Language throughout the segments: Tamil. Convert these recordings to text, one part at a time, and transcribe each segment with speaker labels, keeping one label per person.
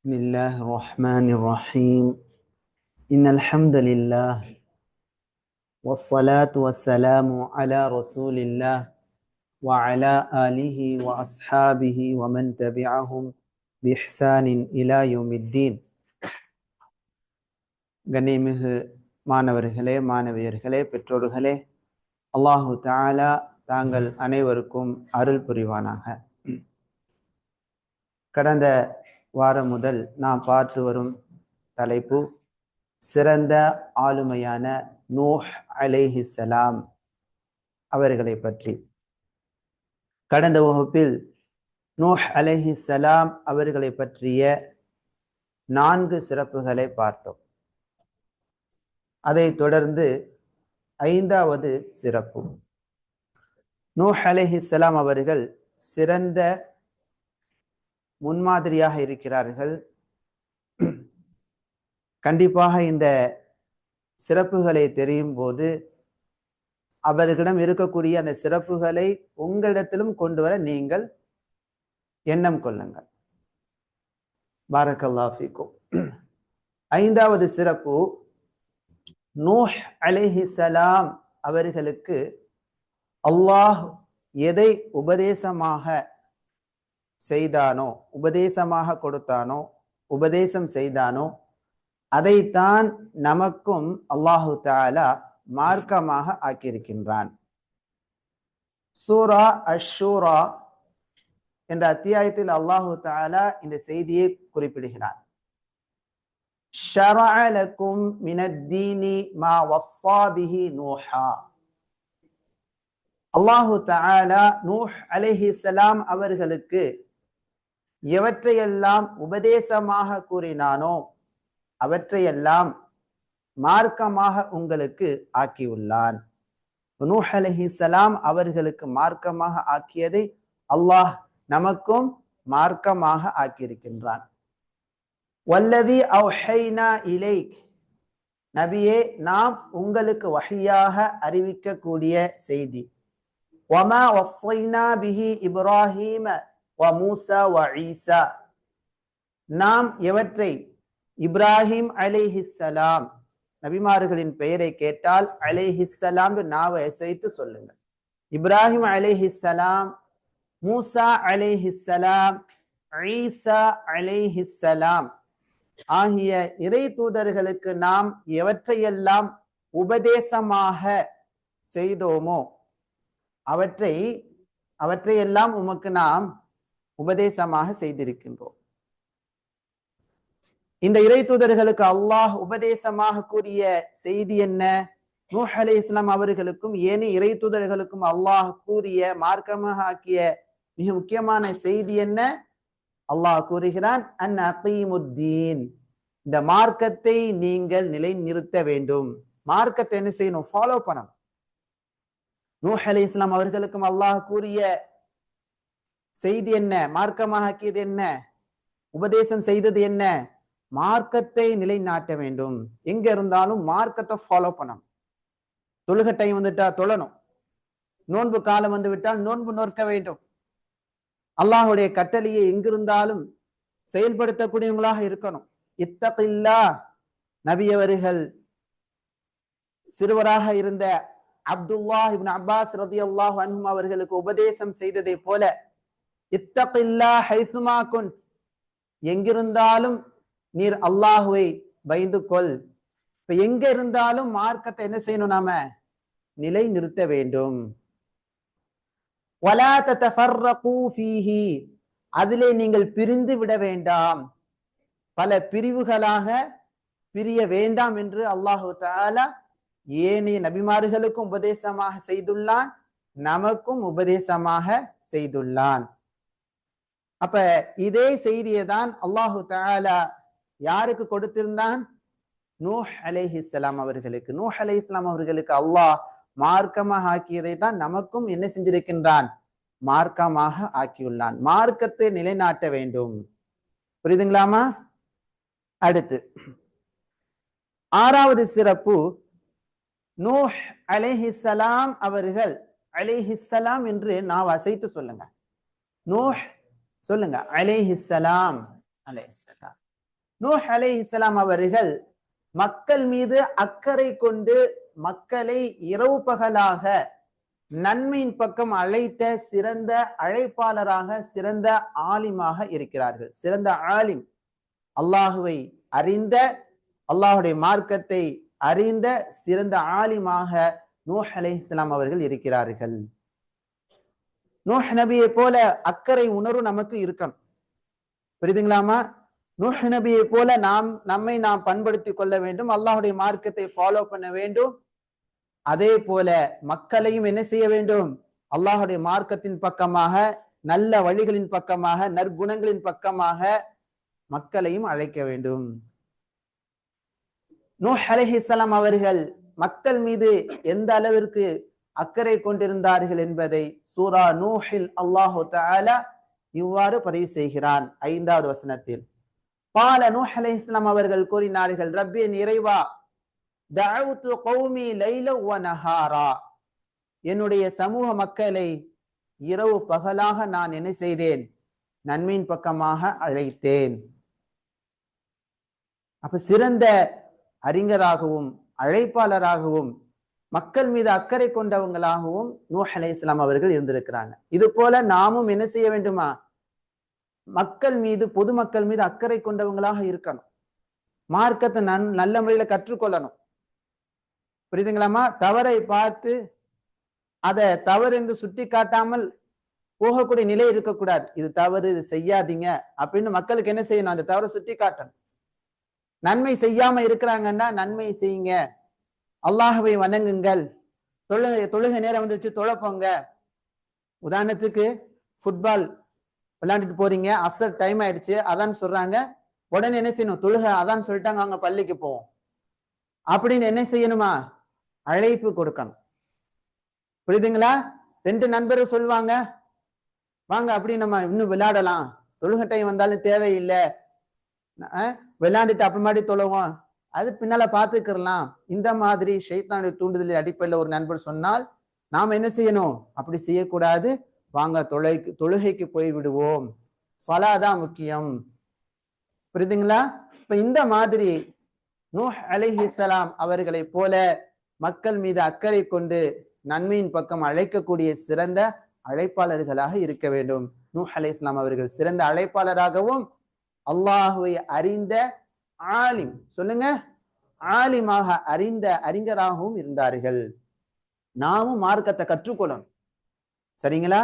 Speaker 1: بسم الله الرحمن الرحيم إن الحمد لله والصلاة والسلام على رسول الله وعلى آله وأصحابه ومن تبعهم بإحسان إلى يوم الدين கண்ணியமிகு மாணவர்களே மாணவியர்களே பெற்றோர்களே அல்லாஹு தாலா தாங்கள் அனைவருக்கும் அருள் புரிவானாக கடந்த வாரம் முதல் நாம் பார்த்து வரும் தலைப்பு சிறந்த ஆளுமையான நூஹ் அலைஹிசலாம் அவர்களை பற்றி. கடந்த வகுப்பில் நூஹ் அலைஹிசலாம் அவர்களை பற்றிய நான்கு சிறப்புகளை பார்த்தோம். அதை தொடர்ந்து ஐந்தாவது சிறப்பு. நூஹ் அலைஹிசலாம் அவர்கள் சிறந்த முன்மாதிரியாக இருக்கிறார்கள். கண்டிப்பாக இந்த சிறப்புகளை தெரியும் போது அவர்களிடம் இருக்கக்கூடிய அந்த சிறப்புகளை உங்களிடத்திலும் கொண்டு வர நீங்கள் எண்ணம் கொள்ளுங்கள். பாரக்கல்லாஃபிக்கும் ஐந்தாவது சிறப்பு நூஹ் அலிஹி சலாம் அவர்களுக்கு அல்லாஹ் எதை உபதேசமாக செய்தானோ உபதேசமாக கொடுத்தானோ உபதேசம் செய்தானோ அதைத்தான் நமக்கும் அல்லாஹு தாலா மார்க்கமாக ஆக்கியிருக்கின்றான். சூரா அஷூரா என்ற அத்தியாயத்தில் அல்லாஹு தாலா இந்த செய்தியை குறிப்பிடுகிறான். ஷரஅலக்கும் மினத்தீனி மா வஸ்ஸா நூஹா. அல்லாஹு தஆலா நூஹ் சலாம் அவர்களுக்கு எவற்றையெல்லாம் உபதேசமாக கூறினானோ அவற்றையெல்லாம் மார்க்கமாக உங்களுக்கு ஆக்கியுள்ளான் நூஹ் அலஹி சலாம் அவர்களுக்கு மார்க்கமாக ஆக்கியதை அல்லாஹ் நமக்கும் மார்க்கமாக ஆக்கியிருக்கின்றான். வல்லதி அவ்ஹைனா இலைக் நபியே நாம் உங்களுக்கு வகையாக அறிவிக்கக்கூடிய செய்தி. ஒமா ஒசைனா பிஹி இப்ராஹீம வ மூசா வ ஈசா. நாம் எவற்றை? இப்ராஹிம் அலைஹிஸ்ஸலாம் நபிமார்களின் பெயரை கேட்டால் அலைஹிஸ்ஸலாம் நாவை இசைத்து சொல்லுங்கள். இப்ராஹிம் அலைஹிஸ்ஸலாம் மூசா அலைஹிஸ்ஸலாம் ஈசா அலைஹிஸ்ஸலாம் ஆகிய இறை தூதர்களுக்கு நாம் எவற்றையெல்லாம் உபதேசமாக செய்தோமோ அவற்றை அவற்றையெல்லாம் உமக்கு நாம் உபதேசமாக செய்திருக்கின்றோம். இந்த இறை தூதர்களுக்கு அல்லாஹ் உபதேசமாக கூறிய செய்தி என்ன? நூஹ் அலி இஸ்லாம் அவர்களுக்கும் ஏனைய இறை தூதர்களுக்கும் அல்லாஹ் கூறிய மார்க்கமாக ஆக்கிய மிக முக்கியமான செய்தி என்ன? அல்லாஹ் கூறுகிறான் அன் அகீமுத்தீன். இந்த மார்க்கத்தை நீங்கள் நிலைநிறுத்த வேண்டும். மார்க்கத்தை என்ன செய்யணும்? ஃபாலோ பண்ணணும். நூஹ் அலி இஸ்லாம் அவர்களுக்கும் அல்லாஹ் கூறிய செய்தி என்ன? மார்க்கமாக்கியது என்ன? உபதேசம் செய்தது என்ன? மார்க்கத்தை நிலைநாட்ட வேண்டும். எங்க இருந்தாலும் மார்க்கத்தை ஃபாலோ பண்ணணும். தொழுக டைம் வந்துட்டா தொழணும். நோன்பு காலம் வந்து விட்டால் நோன்பு நோக்க வேண்டும். அல்லாஹுடைய கட்டளையை எங்கிருந்தாலும் செயல்படுத்தக்கூடியவங்களாக இருக்கணும். இத்தகில்லா நபியவர்கள் சிறுவராக இருந்த அப்துல்லா இப்னு அப்பாஸ் ரதி அல்லாஹ் அன்ஹும் அவர்களுக்கு உபதேசம் செய்ததை போல இத்தகில்லா ஹைத்துமா குந்த் எங்கிருந்தாலும் நீர் அல்லாஹுவை பயந்து கொள் இப்ப எங்க இருந்தாலும் மார்க்கத்தை என்ன செய்யணும் நாம? நிலை நிறுத்த வேண்டும். வலா ஃபீஹி. அதிலே நீங்கள் பிரிந்து விட வேண்டாம். பல பிரிவுகளாக பிரிய வேண்டாம் என்று அல்லாஹு தாலா ஏனைய நபிமார்களுக்கும் உபதேசமாக செய்துள்ளான். நமக்கும் உபதேசமாக செய்துள்ளான். அப்ப இதே செய்தியை தான் அல்லாஹு தாலா யாருக்கு கொடுத்திருந்தான்? நூஹ் அலைஹிஸ்லாம் அவர்களுக்கு. நூஹ் அலை இஸ்லாம் அவர்களுக்கு அல்லாஹ் மார்க்கமாக ஆக்கியதை தான் நமக்கும் என்ன செஞ்சிருக்கின்றான்? மார்க்கமாக ஆக்கியுள்ளான். மார்க்கத்தை நிலைநாட்ட வேண்டும். புரியுதுங்களாமா? அடுத்து ஆறாவது சிறப்பு நூஹ் அலைஹிஸ்ஸலாம் அவர்கள் அலைஹிஸ்ஸலாம் என்று நாம் அசைத்து சொல்லுங்க. நூஹ் சொல்லுங்க அலைஹிஸ்ஸலாம் அலைஹிஸ்ஸலாம் நூஹ் அலைஹிஸ்ஸலாம் அவர்கள் மக்கள் மீது அக்கறை கொண்டு மக்களை இரவு பகலாக நன்மையின் பக்கம் அழைத்த சிறந்த அழைப்பாளராக சிறந்த ஆலிமாக இருக்கிறார்கள். சிறந்த ஆலிம். அல்லாஹுவை அறிந்த அல்லாஹுடைய மார்க்கத்தை அறிந்த சிறந்த ஆலிமாக நூஹ் அலைஹிஸ்ஸலாம் அவர்கள் இருக்கிறார்கள். நூஹ் நபியை போல அக்கறை உணர்வு நமக்கு இருக்கணும். புரியுதுங்களாமா நூஹ் நபியை போல நாம் நம்மை நாம் பண்படுத்திக் கொள்ள வேண்டும். அல்லாஹுடைய மார்க்கத்தை ஃபாலோ பண்ண வேண்டும். அதே போல மக்களையும் என்ன செய்ய வேண்டும்? அல்லாஹுடைய மார்க்கத்தின் பக்கமாக நல்ல வழிகளின் பக்கமாக நற்குணங்களின் பக்கமாக மக்களையும் அழைக்க வேண்டும். நூஹ் அலைஹிஸ்ஸலாம் அவர்கள் மக்கள் மீது எந்த அளவிற்கு அக்கறை கொண்டிருந்தார்கள் என்பதை சூரா நூஹில் அல்லாஹு தாலா இவ்வாறு பதிவு செய்கிறான் ஐந்தாவது வசனத்தில். பால நூஹ் அலைஹிஸ்ஸலாம் அவர்கள் கூறினார்கள் ரப்பே நிறைவா தஅவுது கௌமி லைல வ நஹாரா. என்னுடைய சமூக மக்களை இரவு பகலாக நான் என்ன செய்தேன்? நன்மையின் பக்கமாக அழைத்தேன். அப்ப சிறந்த அறிஞராகவும் அழைப்பாளராகவும் மக்கள் மீது அக்கறை கொண்டவங்களாகவும் நூஹ் அலைஹிஸ்ஸலாம் அவர்கள் இருந்திருக்கிறாங்க. இது போல நாமும் என்ன செய்ய வேண்டுமா? மக்கள் மீது பொதுமக்கள் மீது அக்கறை கொண்டவங்களாக இருக்கணும். மார்க்கத்தை நன் நல்ல முறையில கற்றுக்கொள்ளணும். புரியுதுங்களாமா தவறை பார்த்து அதை தவறு என்று சுட்டி காட்டாமல் போகக்கூடிய நிலை இருக்கக்கூடாது. இது தவறு இது செய்யாதீங்க அப்படின்னு மக்களுக்கு என்ன செய்யணும்? அந்த தவறை சுட்டி காட்டணும் நன்மை செய்யாம இருக்கிறாங்கன்னா நன்மை செய்யுங்க. அல்லாஹுவை வணங்குங்கள். தொழுகை தொழுகை நேரம் வந்துருச்சு தொழப்போங்க உதாரணத்துக்கு ஃபுட்பால் விளையாண்டுட்டு போறீங்க அசர் டைம் ஆயிடுச்சு அதான் சொல்றாங்க. உடனே என்ன செய்யணும்? தொழுகை அதான் சொல்லிட்டாங்க அவங்க பள்ளிக்கு போவோம். அப்படின்னு என்ன செய்யணுமா? அழைப்பு கொடுக்கணும். புரியுதுங்களா? ரெண்டு நண்பரும் சொல்லுவாங்க வாங்க அப்படி நம்ம இன்னும் விளையாடலாம். தொழுகை டைம் வந்தாலும் தேவையில்லை. விளையாண்டுட்டு அப்புறமாடி தொழுவோம். அது பின்னால பார்த்துக்கிறலாம் இந்த மாதிரி ஷைத்தானுடைய தூண்டுதலின் அடிப்படையில் ஒரு நண்பர் சொன்னால் நாம் என்ன செய்யணும்? அப்படி செய்யக்கூடாது. வாங்க தொழுகைக்கு தொழுகைக்கு போய் விடுவோம் சலாதான் முக்கியம். புரியுதுங்களா? இப்ப இந்த மாதிரி நூஹ் அலைஹிஸ்ஸலாம் அவர்களை போல மக்கள் மீது அக்கறை கொண்டு நன்மையின் பக்கம் அழைக்கக்கூடிய சிறந்த அழைப்பாளர்களாக இருக்க வேண்டும். நூஹ் இஸ்லாம் அவர்கள் சிறந்த அழைப்பாளராகவும் அல்லாஹுவை அறிந்த ஆலிம். சொல்லுங்க. ஆலிமாக அறிந்த அறிஞராகவும் இருந்தார்கள். நாமும் மார்க்கத்தை கற்றுக்கொள்ளணும். சரிங்களா?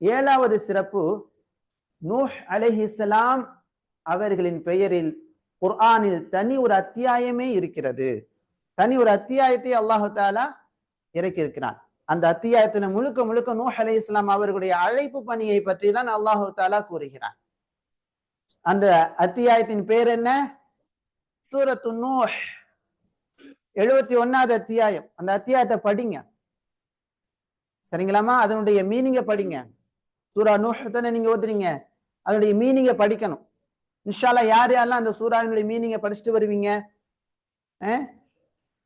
Speaker 1: ஏழாவது சிறப்பு நூஹ் அலஹிஸ்லாம் அவர்களின் பெயரில் குர்ஆனில் தனி ஒரு அத்தியாயமே இருக்கிறது. தனி ஒரு அத்தியாயத்தை அல்லாஹு தாலா இறக்கி இருக்கிறான் அந்த அத்தியாயத்தின முழுக்க முழுக்க நூஹ் அலி இஸ்லாம் அவர்களுடைய அழைப்பு பணியை பற்றி தான் அல்லாஹு தாலா கூறுகிறான். அந்த அத்தியாயத்தின் பேர் என்ன? சூரத்து நூஹ். எழுபத்தி ஒன்னாவது அத்தியாயம். அந்த அத்தியாயத்தை படிங்க. சரிங்களாமா அதனுடைய மீனிங்க படிங்க. சூரா நூஹ் தானே நீங்க ஓதுறீங்க அதனுடைய மீனிங்க படிக்கணும். இன்ஷால்லா யார் யாரெல்லாம் அந்த சூறாவினுடைய மீனிங்க படிச்சுட்டு வருவீங்க? அஹ்?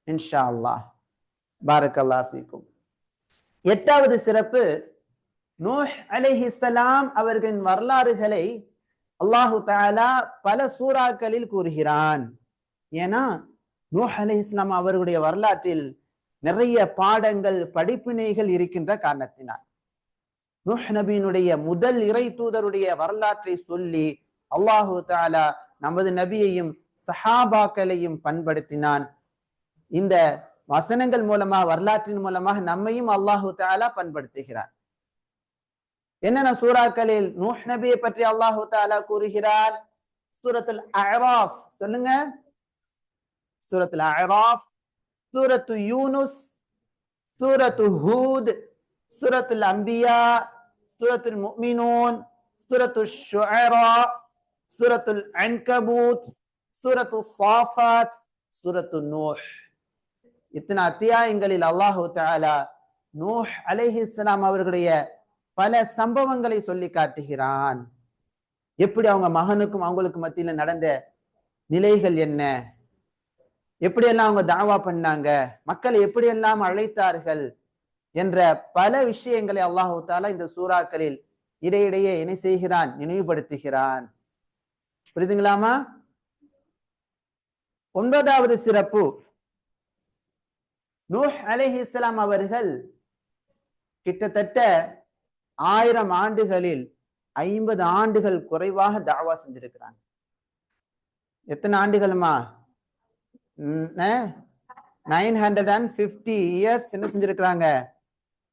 Speaker 1: இன்ஷா அல்லாஹ் பாரக்கல்லா ஃபீக்கும். எட்டாவது சிறப்பு நூஹ் அலைஹிஸ்ஸலாம் அவர்களின் வரலாறுகளை அல்லாஹு தாலா பல சூறாக்களில் கூறுகிறான். ஏன்னா நூஹ் அலைஹிஸ்ஸலாம் அவர்களுடைய வரலாற்றில் நிறைய பாடங்கள் படிப்பினைகள் இருக்கின்ற காரணத்தினால். நூஹ் நபியினுடைய முதல் இறை தூதருடைய வரலாற்றை சொல்லி அல்லாஹு தாலா நமது நபியையும் சஹாபாக்களையும் பண்படுத்தினான். இந்த வசனங்கள் மூலமாக வரலாற்றின் மூலமாக நம்மையும் அல்லாஹு தாலா பண்படுத்துகிறான். என்னென்ன சூறாக்களில் நூஹ் நபியை பற்றி அல்லாஹு தாலா கூறுகிறார் சூரத்துல் அராஃப் சொல்லுங்க சூரத்துல் அராஃப் சூரத்து யூனுஸ் சூரத்து ஹூத் சூரத்துல் அம்பியா சூரத்துல் முஃமினூன் சூரத்து ஷுஅரா சூரத்துல் அன்கபூத் சூரத்து சாஃபாத் சூரத்து நூஹ் இத்தனை அத்தியாயங்களில் அல்லாஹு தஆலா நூஹ் அலைஹிஸ்ஸலாம் அவர்களுடைய பல சம்பவங்களை சொல்லி காட்டுகிறான். எப்படி அவங்க மகனுக்கும் அவங்களுக்கு மத்தியில நடந்த நிலைகள் என்ன? எப்படியெல்லாம் அவங்க தாவா பண்ணாங்க? மக்களை எப்படியெல்லாம் அழைத்தார்கள்? என்ற பல விஷயங்களை அல்லாஹு தாலா இந்த சூறாக்களில் இடையிடையே என்ன செய்கிறான்? நினைவுபடுத்துகிறான். புரியுதுங்களாமா? ஒன்பதாவது சிறப்பு. நூஹ் அலைஹிஸ்ஸலாம் அவர்கள் கிட்டத்தட்ட ஆயிரம் ஆண்டுகளில் ஐம்பது ஆண்டுகள் குறைவாக தாவா செஞ்சிருக்கிறாங்க. எத்தனை ஆண்டுகளுமா? Nine hundred and fifty years என்ன செஞ்சிருக்கிறாங்க?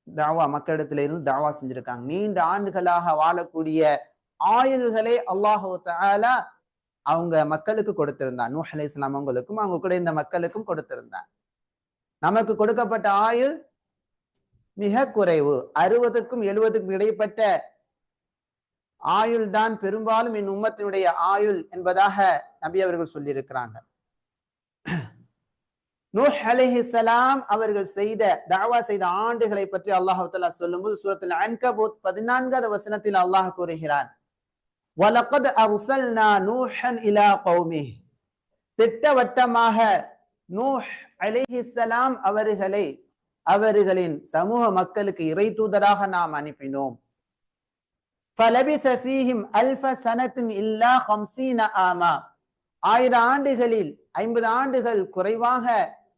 Speaker 1: தாவா மக்களிடத்துல இருந்து தாவா செஞ்சிருக்காங்க. நீண்ட ஆண்டுகளாக வாழக்கூடிய ஆயுள்களை அல்லாஹு தாலா அவங்க மக்களுக்கு கொடுத்திருந்தான். நூஹ் அலி இஸ்லாம் அவங்களுக்கும் அவங்க கூட இந்த மக்களுக்கும் கொடுத்திருந்தான். நமக்கு கொடுக்கப்பட்ட ஆயுள் மிக குறைவு அறுபதுக்கும் எழுபதுக்கும் இடைப்பட்ட ஆயுள் தான் பெரும்பாலும் என் உம்மத்தினுடைய ஆயுள் என்பதாக நபி அவர்கள் சொல்லியிருக்கிறாங்க. நூஹ் அலிஹிசலாம் அவர்கள் செய்த தாவா செய்த ஆண்டுகளை பற்றி அல்லாஹ் தஆலா சொல்லும்போது சூரத்தில் அன்கபூத் பதினான்காவது வசனத்தில் அல்லாஹ் கூறுகிறான். வலகத் அர்சல்னா நூஹன் இலா கௌமி. திட்டவட்டமாக நூஹ் அலிஹிசலாம் அவர்களை அவர்களின் சமூக மக்களுக்கு இறை தூதராக நாம் அனுப்பினோம். ஆயிரம் ஆண்டுகளில் ஐம்பது ஆண்டுகள் குறைவாக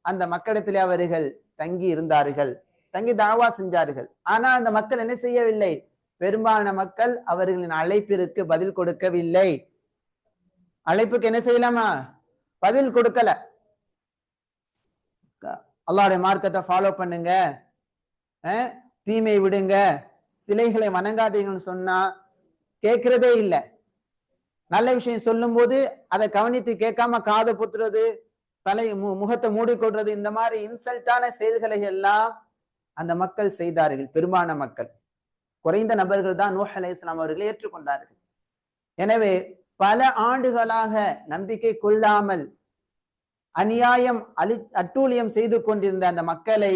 Speaker 1: அந்த மக்களிடத்திலே அவர்கள் தங்கி இருந்தார்கள் தங்கி தாவா செஞ்சார்கள். ஆனா அந்த மக்கள் என்ன செய்யவில்லை? பெரும்பாலான மக்கள் அவர்களின் அழைப்பிற்கு பதில் கொடுக்கவில்லை. அழைப்புக்கு என்ன செய்யலாமா? பதில் கொடுக்கல. அல்லாவுடைய மார்க்கத்தை ஃபாலோ பண்ணுங்க. தீமை விடுங்க. சிலைகளை வணங்காதீங்கன்னு சொன்னா கேட்கிறதே இல்லை. நல்ல விஷயம் சொல்லும்போது அதை கவனித்து கேட்காம காது புத்துறது தலை மு- முகத்தை மூடிக்கொள்றது இந்த மாதிரி இன்சல்ட்டான செயல்களை எல்லாம் அந்த மக்கள் செய்தார்கள் பெரும்பாலான மக்கள். குறைந்த நபர்கள் தான் நூஹ் அலைஹிஸ்ஸலாம் அவர்களை ஏற்றுக்கொண்டார்கள். எனவே பல ஆண்டுகளாக நம்பிக்கை கொள்ளாமல் அநியாயம் அழி அட்டூழியம் செய்து கொண்டிருந்த அந்த மக்களை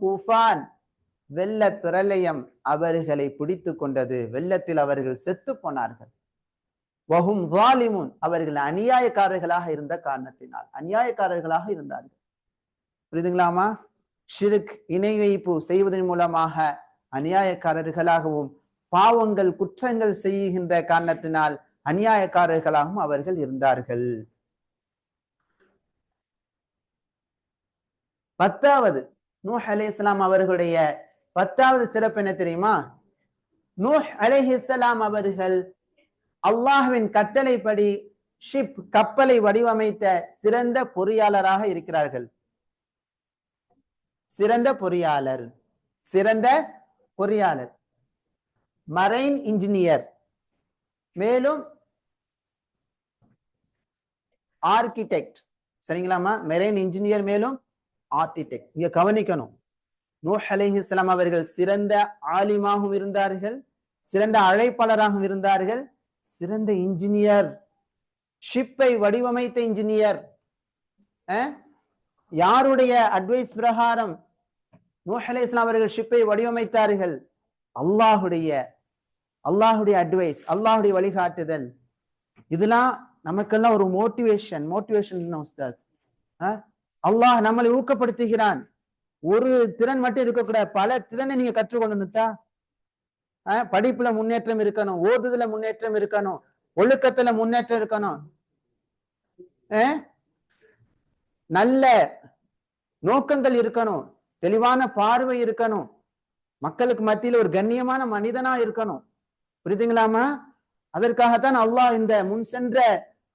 Speaker 1: தூஃபான் வெள்ள பிரளயம் அவர்களை பிடித்து கொண்டது. வெள்ளத்தில் அவர்கள் செத்து போனார்கள். வஹும் வாலிமுன் அவர்கள் அநியாயக்காரர்களாக இருந்த காரணத்தினால் அநியாயக்காரர்களாக இருந்தார்கள். புரியுதுங்களாமா? ஷிருக் இணை வைப்பு செய்வதன் மூலமாக அநியாயக்காரர்களாகவும் பாவங்கள் குற்றங்கள் செய்கின்ற காரணத்தினால் அநியாயக்காரர்களாகவும் அவர்கள் இருந்தார்கள். பத்தாவது நூஹ் அலைஹிஸ்ஸலாம் அவர்களுடைய பத்தாவது சிறப்பு என்ன தெரியுமா? நூஹ் அலைஹிஸ்ஸலாம் அவர்கள் அல்லாஹுவின் கட்டளைப்படி ஷிப் கப்பலை வடிவமைத்த சிறந்த பொறியாளராக இருக்கிறார்கள். சிறந்த பொறியாளர் சிறந்த பொறியாளர். மரைன் இன்ஜினியர் மேலும் ஆர்கிடெக்ட் சரிங்களாமா மெரைன் இன்ஜினியர் மேலும் ஆர்கிடெக்ட் இங்க கவனிக்கணும். நூஹ் அலைஹிஸ்ஸலாம் அவர்கள் சிறந்த ஆலிமாகவும் இருந்தார்கள் சிறந்த அழைப்பாளராகவும் இருந்தார்கள் சிறந்த இன்ஜினியர் ஷிப்பை வடிவமைத்த இன்ஜினியர் யாருடைய அட்வைஸ் பிரகாரம் நூஹ் அலைஹிஸ்ஸலாம் அவர்கள் ஷிப்பை வடிவமைத்தார்கள்? அல்லாஹுடைய அல்லாஹுடைய அட்வைஸ் அல்லாஹுடைய வழிகாட்டுதல். இதெல்லாம் நமக்கெல்லாம் ஒரு மோட்டிவேஷன் மோட்டிவேஷன் உஸ்தாத்? அல்லாஹ் நம்மளை ஊக்கப்படுத்துகிறான். ஒரு திறன் மட்டும் இருக்கக்கூடாது. பல திறனை நீங்க கற்றுக்கொள்ளணுத்தா படிப்புல முன்னேற்றம் இருக்கணும். ஓதுதுல முன்னேற்றம் இருக்கணும். ஒழுக்கத்துல முன்னேற்றம் இருக்கணும். நல்ல நோக்கங்கள் இருக்கணும். தெளிவான பார்வை இருக்கணும். மக்களுக்கு மத்தியில ஒரு கண்ணியமான மனிதனா இருக்கணும். புரியுதுங்களாமா அதற்காகத்தான் அல்லாஹ் இந்த முன் சென்ற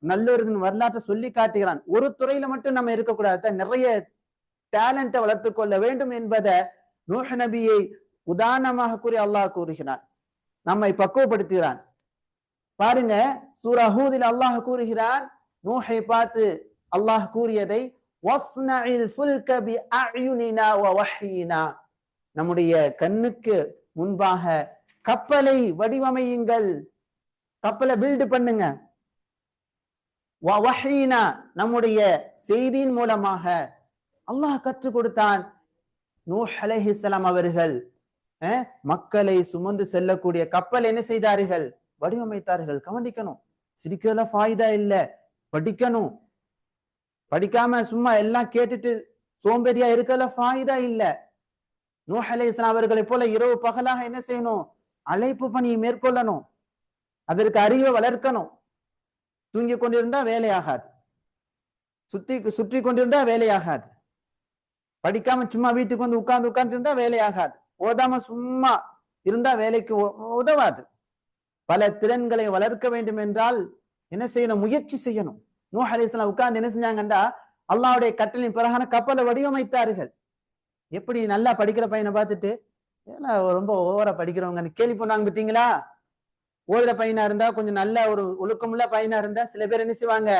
Speaker 1: நல்லவர்களின் வரலாற்றை சொல்லி காட்டுகிறான். ஒரு துறையில மட்டும் நம்ம இருக்கக்கூடாது. தான் நிறைய டேலண்ட்டை வளர்த்து கொள்ள வேண்டும் என்பதை நூஹ் நபியை உதாரணமாக கூறி அல்லாஹ் கூறுகிறான். நம்மை பக்குவப்படுத்துகிறான். பாருங்க சூரஹூதில் அல்லாஹ் கூறுகிறான் நூஹை பார்த்து அல்லாஹ் கூறியதை நம்முடைய கண்ணுக்கு முன்பாக கப்பலை வடிவமையுங்கள். கப்பலை பில்டு பண்ணுங்க. வஹீனா நம்முடைய செய்தியின் மூலமாக அல்லாஹ் கற்றுக் கொடுத்தான். நூஹ் அலைஹிஸ்ஸலாம் அவர்கள் மக்களை சுமந்து செல்லக்கூடிய கப்பல் என்ன செய்தார்கள்? வடிவமைத்தார்கள். கவனிக்கணும். சிரிக்கிறதுல ஃபாய்தா இல்ல. படிக்கணும். படிக்காம சும்மா எல்லாம் கேட்டுட்டு சோம்பேறியா இருக்கல ஃபாய்தா இல்ல. நூஹ் அலைஹிஸ்ஸலாம் அவர்களை போல இரவு பகலாக என்ன செய்யணும்? அழைப்பு பணியை மேற்கொள்ளணும். அதற்கு அறிவை வளர்க்கணும். தூங்கி கொண்டிருந்தா வேலையாகாது சுத்தி சுற்றி கொண்டிருந்தா வேலையாகாது படிக்காம சும்மா வீட்டுக்கு வந்து உட்கார்ந்து உட்கார்ந்து இருந்தா வேலையாகாது ஓதாம சும்மா இருந்தா வேலைக்கு உதவாது. பல திறன்களை வளர்க்க வேண்டும் என்றால் என்ன செய்யணும்? முயற்சி செய்யணும். நூஹ் அலைஹிஸ்ஸலாம் உட்கார்ந்து என்ன செஞ்சாங்கண்டா? அல்லாவுடைய கட்டளின் பிறகான கப்பலை வடிவமைத்தார்கள். எப்படி நல்லா படிக்கிற பையனை பார்த்துட்டு ஏன்னா ரொம்ப ஓவரா படிக்கிறவங்கன்னு கேள்வி பண்ணாங்க பார்த்தீங்களா ஓதுற பையனா இருந்தா கொஞ்சம் நல்ல ஒரு ஒழுக்கமுள்ள பையனா இருந்தா சில பேர் என்ன செய்வாங்க?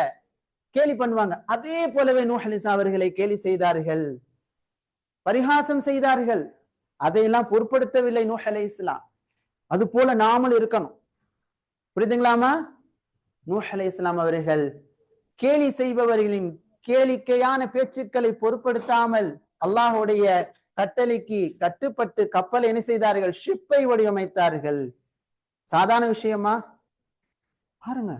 Speaker 1: கேலி பண்ணுவாங்க. அதே போலவே நூஹலிசா அவர்களை கேலி செய்தார்கள். பரிகாசம் செய்தார்கள். அதையெல்லாம் பொருட்படுத்தவில்லை நூஹ் இஸ்லாம். அது போல நாமல் இருக்கணும். புரியுதுங்களாமா நூஹ் இஸ்லாம் அவர்கள் கேலி செய்பவர்களின் கேளிக்கையான பேச்சுக்களை பொருட்படுத்தாமல் அல்லாஹுடைய கட்டளைக்கு கட்டுப்பட்டு கப்பலை என்ன செய்தார்கள்? ஷிப்பை வடிவமைத்தார்கள். சாதாரண விஷயமா? பாருங்க.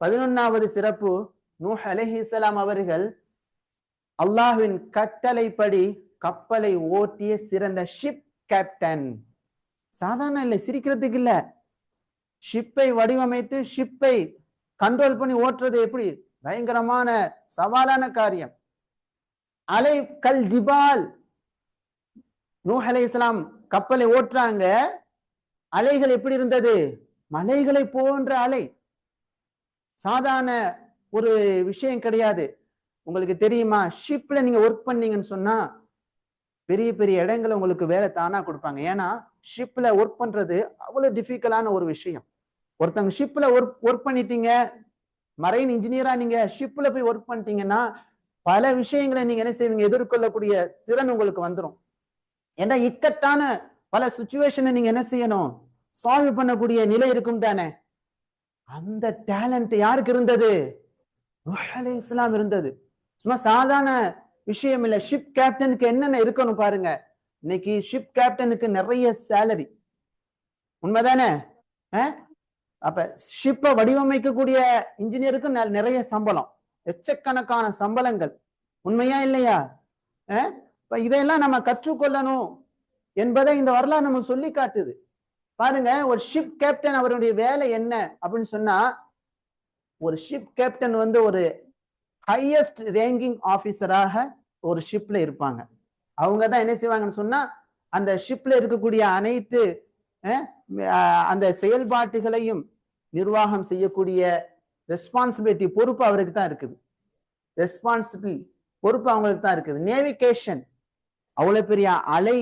Speaker 1: பதினொன்னாவது சிறப்பு நூஹ் அலைஹிஸ்ஸலாம் அவர்கள் அல்லாஹ்வின் கட்டளைப்படி கப்பலை ஓட்டிய சிறந்த ஷிப் கேப்டன். சாதாரண இல்லை சிரிக்கிறதுக்கு இல்ல. ஷிப்பை வடிவமைத்து ஷிப்பை கண்ட்ரோல் பண்ணி ஓட்டுறது எப்படி? பயங்கரமான சவாலான காரியம். அலை கல் ஜிபால். நூஹ் இஸ்லாம் கப்பலை ஓட்டுறாங்க. அலைகள் எப்படி இருந்தது? மலைகளை போன்ற அலை. சாதாரண ஒரு விஷயம் கிடையாது. உங்களுக்கு தெரியுமா? ஷிப்ல நீங்க ஒர்க் பண்ணீங்கன்னு சொன்னா பெரிய பெரிய இடங்களை உங்களுக்கு வேலை தானா கொடுப்பாங்க. ஏன்னா ஷிப்ல ஒர்க் பண்றது அவ்வளவு டிஃபிகல்ட்டான ஒரு விஷயம். ஒருத்தவங்க ஷிப்ல ஒர்க் ஒர்க் பண்ணிட்டீங்க. மரைன் இன்ஜினியரா நீங்க ஷிப்ல போய் ஒர்க் பண்ணிட்டீங்கன்னா பல விஷயங்களை நீங்க என்ன செய்வீங்க? எதிர்கொள்ளக்கூடிய திறன் உங்களுக்கு வந்துடும் ஏன்னா இக்கட்டான பல சுச்சுவேஷனை நீங்க என்ன செய்யணும்? சால்வ் பண்ணக்கூடிய நிலை இருக்கும் தானே? அந்த டேலண்ட் யாருக்கு இருந்தது? அலை இஸ்லாம் இருந்தது. சும்மா சாதாரண விஷயம் இல்ல. ஷிப் கேப்டனுக்கு என்னென்ன இருக்கணும் பாருங்க. இன்னைக்கு ஷிப் கேப்டனுக்கு நிறைய சேலரி உண்மைதானே? அப்ப ஷிப்பை வடிவமைக்கக்கூடிய இன்ஜினியருக்கு ந- நிறைய சம்பளம். எச்சக்கணக்கான சம்பளங்கள். உண்மையா இல்லையா? இப்ப இதையெல்லாம் நம்ம கற்றுக்கொள்ளணும் என்பதை இந்த வரலாறு நம்ம சொல்லி காட்டுது. பாருங்க ஒரு ஷிப் கேப்டன் அவருடைய வேலை என்ன அப்படின்னு சொன்னா ஒரு ஷிப் கேப்டன் வந்து ஒரு ஹையஸ்ட் ரேங்கிங் ஆஃபீஸராக ஒரு ஷிப்ல இருப்பாங்க. அவங்க தான் என்ன செய்வாங்கன்னு சொன்னா அந்த ஷிப்ல இருக்கக்கூடிய அனைத்து அந்த செயல்பாட்டுகளையும் நிர்வாகம் செய்யக்கூடிய ரெஸ்பான்சிபிலிட்டி பொறுப்பு அவருக்கு தான் இருக்குது. ரெஸ்பான்சிபிள் பொறுப்பு அவங்களுக்கு தான் இருக்குது. நேவிகேஷன் அவ்வளவு பெரிய அலை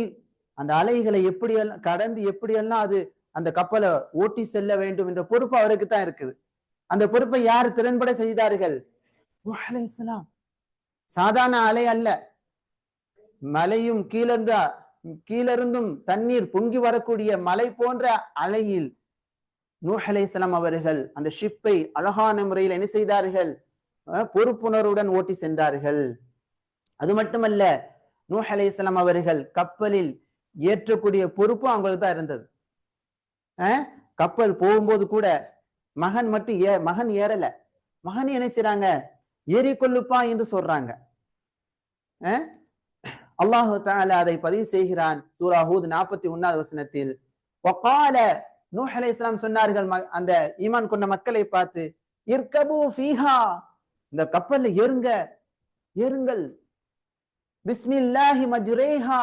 Speaker 1: அந்த அலைகளை எப்படியெல்லாம் கடந்து எப்படியெல்லாம் அது அந்த கப்பலை ஓட்டி செல்ல வேண்டும் என்ற பொறுப்பு அவருக்கு தான் இருக்குது. அந்த பொறுப்பை யார் திறன்பட செய்தார்கள்? இஸ்லாம் சாதாரண அலை அல்ல. மலையும் கீழிருந்த கீழிருந்தும் தண்ணீர் பொங்கி வரக்கூடிய மலை போன்ற அலையில் நூஹ் அலைஹிஸ்ஸலாம் அவர்கள் அந்த ஷிப்பை அழகான முறையில் என்ன செய்தார்கள்? பொறுப்புணர்வுடன் ஓட்டி சென்றார்கள். அது மட்டுமல்ல நூஹ் அலைஹிஸ்ஸலாம் அவர்கள் கப்பலில் ஏற்றக்கூடிய பொறுப்பும் அவங்களுக்கு தான் இருந்தது. கப்பல் போகும்போது கூட மகன் மட்டும் ஏ மகன் ஏறல. மகன் என்ன செய்றாங்க? ஏறிக்கொள்ளுப்பா என்று சொல்றாங்க. அஹ் அல்லாஹு தஆலா அதை பதிவு செய்கிறான். சூராஹூத் நாற்பத்தி ஒன்னாவது வசனத்தில் வகால நூஹ் இஸ்லாம் சொன்னார்கள் அந்த ஈமான் கொண்ட மக்களை பார்த்து இர்கபு ஃபீஹா. இந்த கப்பல்ல ஏறுங்க ஏறுங்கள். பிஸ்மில்லாஹி மஜ்ரேஹா.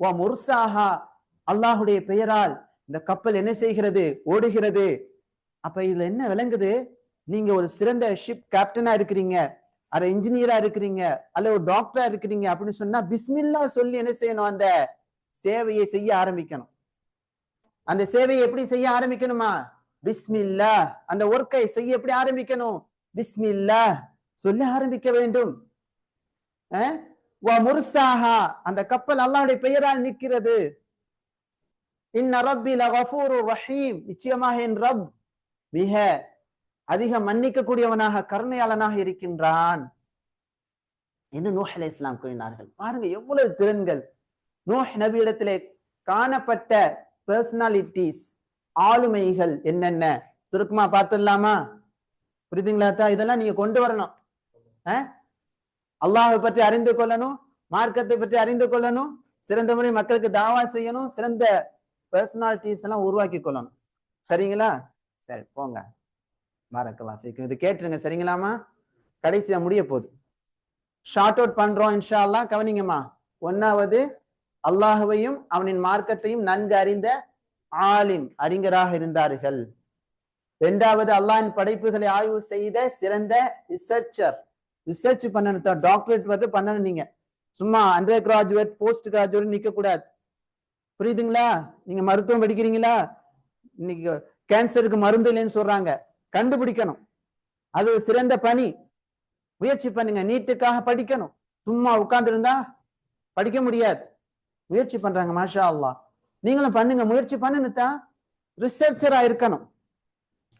Speaker 1: வா முர்சாஹா அல்லாஹுடைய பெயரால் இந்த கப்பல் என்ன செய்கிறது? ஓடுகிறது. அப்ப இதுல என்ன விளங்குது? நீங்க ஒரு சிறந்த ஷிப் கேப்டனா இருக்கிறீங்க அரை இன்ஜினியரா இருக்கிறீங்க அல்ல ஒரு டாக்டரா இருக்கிறீங்க அப்படின்னு சொன்னா பிஸ்மில்லா சொல்லி என்ன செய்யணும்? அந்த சேவையை செய்ய ஆரம்பிக்கணும். அந்த சேவையை எப்படி செய்ய ஆரம்பிக்கணுமா? பிஸ்மில்லா அந்த ஒர்க்கை செய்ய எப்படி ஆரம்பிக்கணும்? பிஸ்மில்லா சொல்ல ஆரம்பிக்க வேண்டும். ஆஹ்? வ முர்சாஹா அந்த கப்பல் அல்லாவுடைய பெயரால் நிற்கிறது. இன்ன ரப்பி லகஃபூரு ரஹீம் நிச்சயமாக என் ரப் மிக அதிக மன்னிக்கக்கூடியவனாக கருணையாளனாக இருக்கின்றான். என்று நூஹ் இஸ்லாம் கூறினார்கள். பாருங்க எவ்வளவு திறன்கள். நூஹ் நபியிடத்திலே காணப்பட்ட பர்சனாலிட்டிஸ் ஆளுமைகள் என்னென்ன? சுருக்கமா பார்த்துடலாமா? புரியுதுங்களா இதெல்லாம் நீங்க கொண்டு வரணும். அல்லாஹை பற்றி அறிந்து கொள்ளணும் மார்க்கத்தை பற்றி அறிந்து கொள்ளணும் சிறந்த முறை மக்களுக்கு தாவா செய்யணும் சிறந்த பர்சனாலிட்டிஸ் எல்லாம் உருவாக்கி கொள்ளணும். சரிங்களா? சரி போங்க. பாரக்கல்லாஹ் இது கேட்டுருங்க சரிங்களாமா கடைசியா முடிய போகுது. ஷார்ட் அவுட் பண்றோம் இன்ஷா அல்லா கவனிங்கம்மா. ஒன்னாவது அல்லாஹுவையும் அவனின் மார்க்கத்தையும் நன்கு அறிந்த ஆலிம் அறிஞராக இருந்தார்கள். இரண்டாவது அல்லாஹின் படைப்புகளை ஆய்வு செய்த சிறந்த ரிசர்ச்சர் ரிசர்ச் பண்ணணும். டாக்டரேட் வந்து பண்ணணும் நீங்க. சும்மா அண்டர் கிராஜுவேட் போஸ்ட் கிராஜுவேட் நிக்க கூடாது. புரியுதுங்களா? நீங்க மருத்துவம் படிக்கிறீங்களா? இன்னைக்கு கேன்சருக்கு மருந்து இல்லைன்னு சொல்றாங்க. கண்டுபிடிக்கணும். அது ஒரு சிறந்த பணி. முயற்சி பண்ணுங்க. நீட்டுக்காக படிக்கணும். சும்மா உட்கார்ந்துருந்தா படிக்க முடியாது. முயற்சி பண்றாங்க மாஷா அல்லா நீங்களும் பண்ணுங்க. முயற்சி பண்ணுன்னு ரிசர்ச்சரா இருக்கணும்.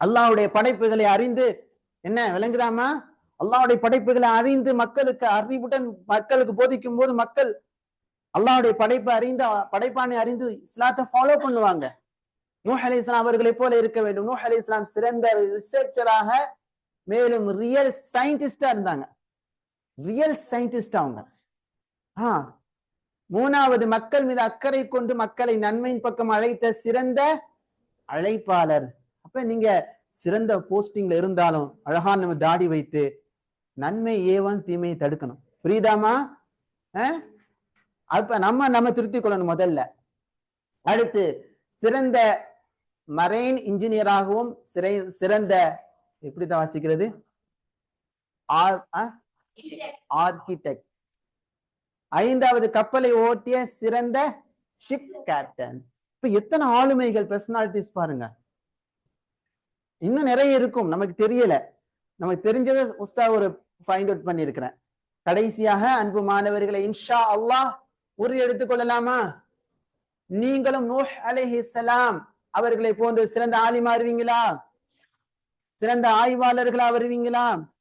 Speaker 1: அல்லாவுடைய படைப்புகளை அறிந்து என்ன விளங்குதாமா அல்லாவுடைய படைப்புகளை அறிந்து மக்களுக்கு அறிவுடன் மக்களுக்கு போதிக்கும் போது மக்கள் அல்லாவுடைய படைப்பை அறிந்து படைப்பானை அறிந்து இஸ்லாத்தை ஃபாலோ பண்ணுவாங்க. நூஹ் அலி இஸ்லாம் அவர்களை போல இருக்க வேண்டும். நூஹ் அலி இஸ்லாம் சிறந்த ரிசர்ச்சராக மேலும் ரியல் சயின்டிஸ்டா இருந்தாங்க. ரியல் சயின்டிஸ்ட் அவங்க. ஆ மூணாவது மக்கள் மீது அக்கறை கொண்டு மக்களை நன்மையின் பக்கம் அழைத்த சிறந்த அழைப்பாளர். அப்ப நீங்க சிறந்த போஸ்டிங்ல இருந்தாலும் அழகா நம்ம தாடி வைத்து நன்மை ஏவன் தீமையை தடுக்கணும். புரியுதாமா அப்ப நம்ம நம்ம திருத்தி கொள்ளணும் முதல்ல. அடுத்து சிறந்த மரைன் இன்ஜினியராகவும் சிறை சிறந்த எப்படிதான் வாசிக்கிறது? ஆர்கிடெக்ட் ஐந்தாவது கப்பலை ஓட்டிய சிறந்த ஷிப் கேப்டன் இப்ப எத்தனை ஆளுமைகள் பர்சனாலிட்டிஸ் பாருங்க. இன்னும் நிறைய இருக்கும் நமக்கு தெரியல. நமக்கு தெரிஞ்சதை உஸ்தா ஒரு ஃபைண்ட் அவுட் பண்ணியிருக்கிறேன். கடைசியாக அன்பு மாணவர்களை இன்ஷா அல்லாஹ் உறுதி எடுத்துக் கொள்ளலாமா? நீங்களும் நூஹ் அலைஹிஸ்ஸலாம் அவர்களை போன்று சிறந்த ஆலிமா அறிவீங்களா? சிறந்த ஆய்வாளர்களா வருவீங்களா?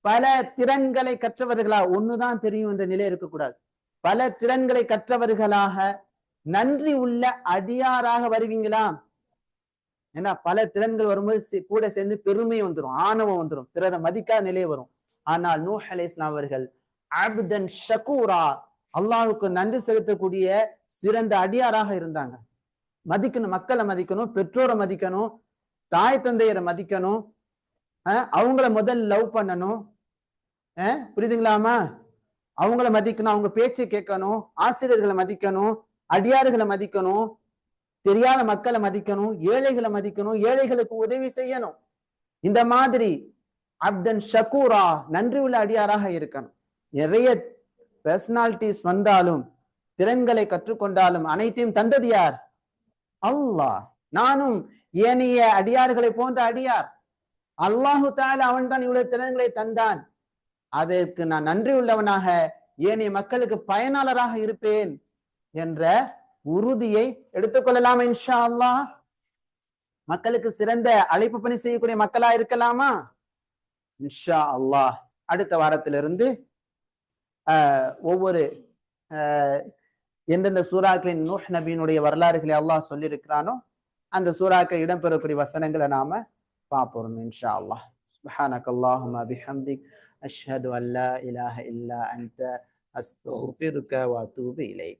Speaker 1: பல திறன்களை கற்றவர்களா? ஒண்ணுதான் தெரியும் என்ற நிலை இருக்கக்கூடாது. பல திறன்களை கற்றவர்களாக நன்றி உள்ள அடியாராக வருவீங்களா? ஏன்னா பல திறன்கள் வரும்போது கூட சேர்ந்து பெருமை வந்துரும் ஆணவம் வந்துரும் பிறரை மதிக்காத நிலை வரும். ஆனால் நூஹ் அலைஹிஸ்ஸலாம் அவர்கள் அப்தன் ஷகூரா அல்லாஹுக்கு நன்றி செலுத்தக்கூடிய சிறந்த அடியாராக இருந்தாங்க. மதிக்கணும் மக்களை மதிக்கணும் பெற்றோரை மதிக்கணும் தாய் தந்தையரை மதிக்கணும் அவங்கள முதல் லவ் பண்ணணும் அஹ் புரியுதுங்களாமா அவங்கள மதிக்கணும் அவங்க பேச்சை கேட்கணும் ஆசிரியர்களை மதிக்கணும் அடியாறுகளை மதிக்கணும் தெரியாத மக்களை மதிக்கணும் ஏழைகளை மதிக்கணும் ஏழைகளுக்கு உதவி செய்யணும். இந்த மாதிரி அப்தன் ஷக்கூரா நன்றி உள்ள அடியாராக இருக்கணும். நிறைய பர்சனாலிட்டிஸ் வந்தாலும் திறன்களை கற்றுக்கொண்டாலும் அனைத்தையும் தந்தது யார்? அல்லாஹ். நானும் ஏனைய அடியார்களை போன்ற அடியார். அல்லாஹு தால அவன் தான் இவ்வளவு திறன்களை தந்தான். அதற்கு நான் நன்றி உள்ளவனாக ஏனைய மக்களுக்கு பயனாளராக இருப்பேன் என்ற உறுதியை எடுத்துக்கொள்ளலாமா இன்ஷா அல்லாஹ் மக்களுக்கு சிறந்த அழைப்பு பணி செய்யக்கூடிய மக்களா இருக்கலாமா இன்ஷா அல்லாஹ் அடுத்த வாரத்திலிருந்து ஆஹ் ஒவ்வொரு ஆஹ் எந்தெந்த சூறாக்களின் நூஹ் நபியினுடைய வரலாறுகளை அல்லாஹ் சொல்லியிருக்கிறானோ அந்த சூறாக்கள் இடம்பெறக்கூடிய வசனங்களை நாம பார்ப்போம் இன்ஷா அல்லாஹ் سبحانك اللهم بحمدك أشهد أن لا إله إلا أنت أستغفرك وأتوب إليك